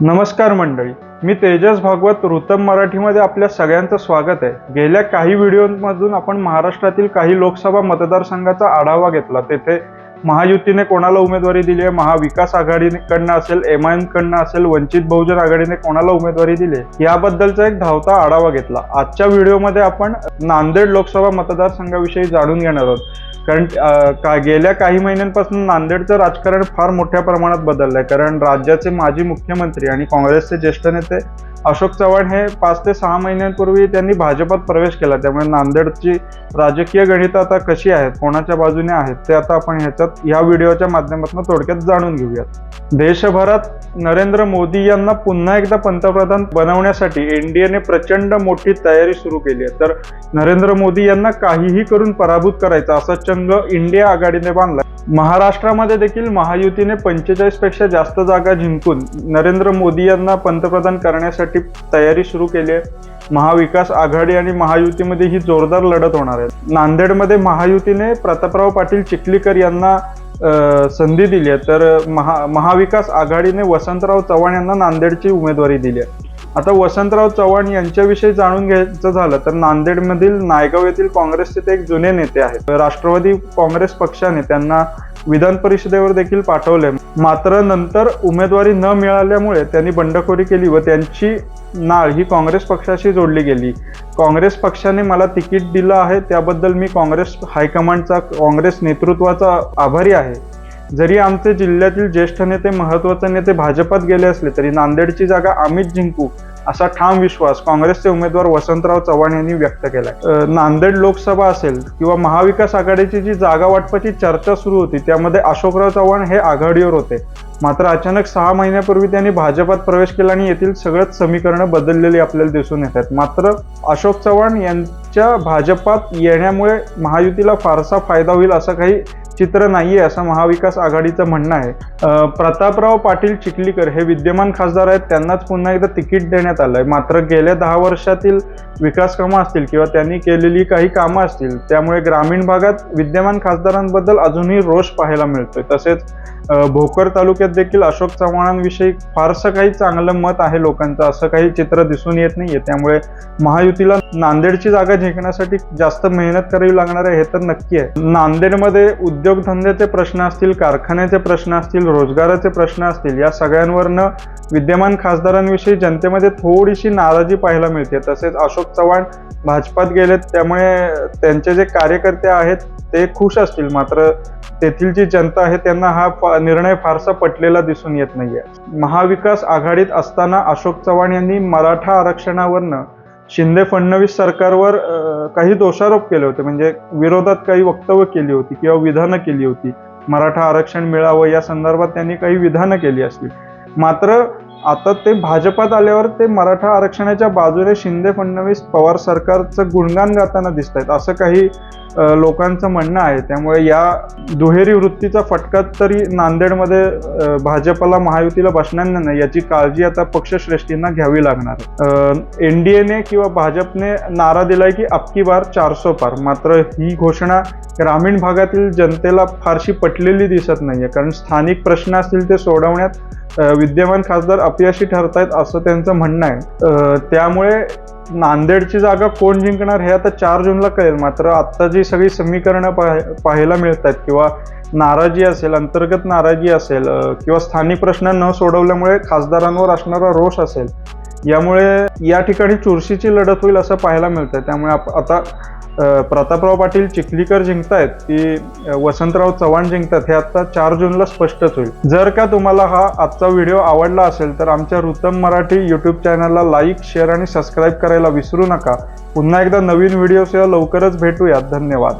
नमस्कार मंडळी मी तेजस भागवत ऋतम मराठीमध्ये आपल्या सगळ्यांचं स्वागत आहे. गेल्या काही व्हिडिओमधून आपण महाराष्ट्रातील काही लोकसभा मतदारसंघाचा आढावा घेतला. तेथे महायुतीने कोणाला उमेदवारी दिली आहे? महाविकास आघाडीकडनं असेल एम आय कडनं असेल वंचित बहुजन आघाडीने कोणाला उमेदवारी दिली याबद्दलचा एक धावता आढावा घेतला. आजच्या व्हिडिओमध्ये आपण नांदेड लोकसभा मतदारसंघाविषयी जाणून घेणार आहोत. कारण का गेल्या काही महिन्यांपासून नांदेडचं राजकारण फार मोठ्या प्रमाणात बदललं आहे कारण राज्याचे माजी मुख्यमंत्री आणि काँग्रेसचे ज्येष्ठ नेते अशोक चव्हाण हे पाच ते सहा महिन्यांपूर्वी त्यांनी भाजपात प्रवेश केला. त्यामुळे नांदेडची राजकीय गणित आता कशी आहेत कोणाच्या बाजूने आहेत ते आता आपण ह्याच्यात ह्या व्हिडिओच्या माध्यमातून थोडक्यात जाणून घेऊयात. देशभरात नरेंद्र मोदी यांना पुन्हा एकदा पंतप्रधान बनवण्यासाठी एनडीएने प्रचंड मोठी तयारी सुरू केली आहे. तर नरेंद्र मोदी यांना काहीही करून पराभूत करायचा असा चंग इंडिया आघाडीने बांधला महाराष्ट्रामध्ये देखील महायुतीने पंचेचाळीसपेक्षा जास्त जागा जिंकून नरेंद्र मोदी यांना पंतप्रधान करण्यासाठी तयारी सुरू केली आहे. महाविकास आघाडी आणि महायुतीमध्ये ही जोरदार लढत होणार आहे. नांदेडमध्ये महायुतीने प्रतापराव पाटील चिखलीकर यांना संधी दिली आहे. तर महा महाविकास आघाडीने वसंतराव चव्हाण यांना नांदेडची उमेदवारी दिली आहे. आता वसंतराव चव्हाण यांच्याविषयी जाणून घ्यायचं झालं तर नांदेडमधील नायगाव येथील काँग्रेसचे ते एक जुने नेते आहेत. राष्ट्रवादी काँग्रेस पक्षाने त्यांना विधान परिषदेवर देखील पाठवले. मात्र नंतर उमेदवारी न मिळाल्यामुळे त्यांनी बंडखोरी केली व त्यांची नाळ ही काँग्रेस पक्षाशी जोडली गेली. काँग्रेस पक्षाने मला तिकीट दिलं आहे त्याबद्दल मी काँग्रेस हायकमांडचा काँग्रेस नेतृत्वाचा आभारी आहे. जरी आमचे जिल्ह्यातील ज्येष्ठ नेते महत्त्वाचे नेते भाजपात गेले असले तरी नांदेडची जागा आम्हीच जिंकू असा ठाम विश्वास काँग्रेसचे उमेदवार वसंतराव चव्हाण यांनी व्यक्त केलाय. नांदेड लोकसभा असेल किंवा महाविकास आघाडीची जी जागा वाटपाची चर्चा सुरू होती त्यामध्ये अशोकराव चव्हाण हे आघाडीवर होते. मात्र अचानक सहा महिन्यापूर्वी त्यांनी भाजपात प्रवेश केला आणि येथील सगळंच समीकरणं बदललेली आपल्याला दिसून येत आहेत मात्र अशोक चव्हाण यांच्या भाजपात येण्यामुळे महायुतीला फारसा फायदा होईल असं काही चित्र नाही आहे असं महाविकास आघाडीचं म्हणणं आहे. प्रतापराव पाटील चिखलीकर हे विद्यमान खासदार आहेत. त्यांनाच पुन्हा एकदा तिकीट देण्यात आलं आहे मात्र गेल्या दहा वर्षातील विकास कामं असतील किंवा त्यांनी केलेली काही कामं असतील त्यामुळे ग्रामीण भागात विद्यमान खासदारांबद्दल अजूनही रोष पाहायला मिळतोय. तसेच भोकर तालुक्यात देखील अशोक चव्हाणांविषयी फारसं काही चांगलं मत आहे लोकांचं असं काही चित्र दिसून येत नाहीये. त्यामुळे महायुतीला नांदेडची जागा जिंकण्यासाठी जास्त मेहनत करावी लागणार आहे हे तर नक्की आहे. नांदेडमध्ये उद्योगधंद्याचे प्रश्न असतील कारखान्याचे प्रश्न असतील रोजगाराचे प्रश्न असतील या सगळ्यांवरनं विद्यमान खासदारांविषयी जनतेमध्ये थोडीशी नाराजी पाहायला मिळते. तसेच अशोक चव्हाण भाजपात गेलेत त्यामुळे त्यांचे जे कार्यकर्ते आहेत ते खुश असतील. मात्र तेथील जी जनता आहे त्यांना हा निर्णय फारसा पटलेला दिसून येत नाहीये. महाविकास आघाडीत असताना अशोक चव्हाण यांनी मराठा आरक्षणावरनं शिंदे फडणवीस सरकारवर काही दोषारोप केले होते. म्हणजे विरोधात काही वक्तव्य केली होती किंवा विधानं केली होती. मराठा आरक्षण मिळावं या संदर्भात त्यांनी काही विधानं केली असतील. मात्र आता ते भाजपात आल्यावर ते मराठा आरक्षणाच्या बाजूने शिंदे फडणवीस पवार सरकारचं गुणगान गाताना दिसत आहेत असं काही लोकांचं म्हणणं आहे. त्यामुळे या दुहेरी वृत्तीचा फटका तरी नांदेडमध्ये भाजपला महायुतीला बसणार नाही याची काळजी आता पक्षश्रेष्ठींना घ्यावी लागणार. एन डी एने किंवा भाजपने नारा दिलाय की अबकी बार चारसो पार. मात्र ही घोषणा ग्रामीण भागातील जनतेला फारशी पटलेली दिसत नाही आहे कारण स्थानिक प्रश्न असतील ते सोडवण्यात विद्यमान खासदार अपयशी ठरतायत असं त्यांचं म्हणणं आहे. त्यामुळे नांदेडची जागा कोण जिंकणार हे आता चार जूनला कळेल. मात्र आता जी सगळी समीकरणं पाह- पाहायला मिळत आहेत किंवा नाराजी असेल अंतर्गत नाराजी असेल किंवा स्थानिक प्रश्न न सोडवल्यामुळे खासदारांवर असणारा रोष असेल यामुळे या ठिकाणी चुरशीची लढत होईल असं पाहायला मिळतंय. त्यामुळे आप- आता प्रतापराव पाटील चिखलीकर जिंकतायत की वसंतराव चव्हाण जिंकतात हे आता चार जूनला स्पष्टच होईल. जर का तुम्हाला हा आजचा व्हिडिओ आवडला असेल तर आमच्या ऋतम मराठी यूट्यूब चॅनलला लाईक शेअर आणि सबस्क्राईब करायला विसरू नका. पुन्हा एकदा नवीन व्हिडिओसह लवकरच भेटूयात. धन्यवाद.